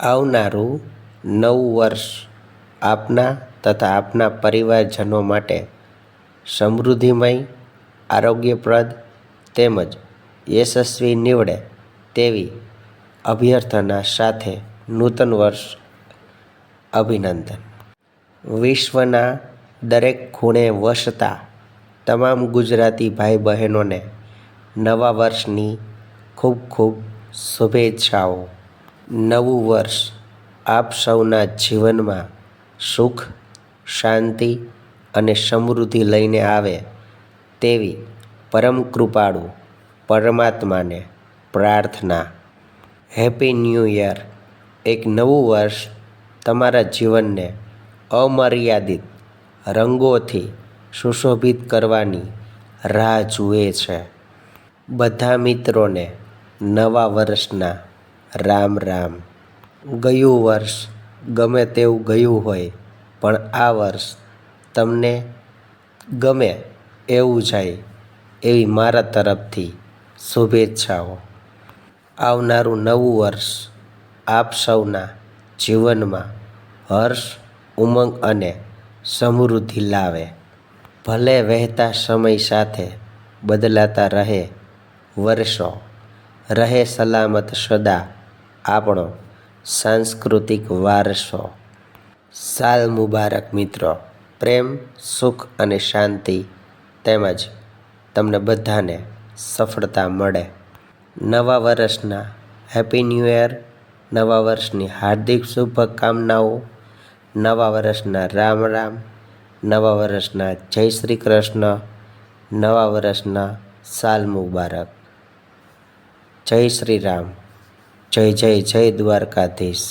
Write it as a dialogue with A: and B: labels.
A: આવનારું નવું વર્ષ આપના તથા આપના પરિવારજનો માટે સમૃદ્ધિમય, આરોગ્યપ્રદ તેમજ યશસ્વી નીવડે તેવી અભ્યર્થના સાથે નૂતન વર્ષ અભિનંદન. વિશ્વના દરેક ખૂણે વસતા તમામ ગુજરાતી ભાઈ બહેનોને નવા વર્ષની ખૂબ ખૂબ શુભેચ્છાઓ. નવું વર્ષ આપ સૌના જીવનમાં સુખ, શાંતિ અને સમૃદ્ધિ લઈને આવે તેવી પરમ કૃપાળુ પરમાત્માને પ્રાર્થના. હેપી ન્યૂ યર એક નવું વર્ષ તમારા જીવનને અમર્યાદિત રંગોથી સુશોભિત કરવાની રાહ જુએ છે. બધા મિત્રોને નવા વર્ષના રામ રામ. ગયું વર્ષ ગમે તેવું ગયું હોય, પણ આ વર્ષ તમને ગમે એવું જાય એવી મારા તરફથી શુભેચ્છાઓ. આવનારું નવું વર્ષ આપ સૌના જીવનમાં હર્ષ, ઉમંગ અને સમૃદ્ધિ લાવે. ભલે વહેતા સમય સાથે બદલાતા રહે વર્ષો રહે સલામત સદા આપણો સાંસ્કૃતિક વારસો. સાલ મુબારક મિત્રો. પ્રેમ, સુખ અને શાંતિ તેમજ તમને બધાને સફળતા મળે. નવા વર્ષના હેપી ન્યૂ યર નવા વર્ષની હાર્દિક શુભકામનાઓ. નવા વર્ષના રામ રામ. નવા વર્ષના જય શ્રી કૃષ્ણ. નવા વર્ષના સાલ મુબારક. જય શ્રી રામ. જય જય જય દ્વારકાધીશ.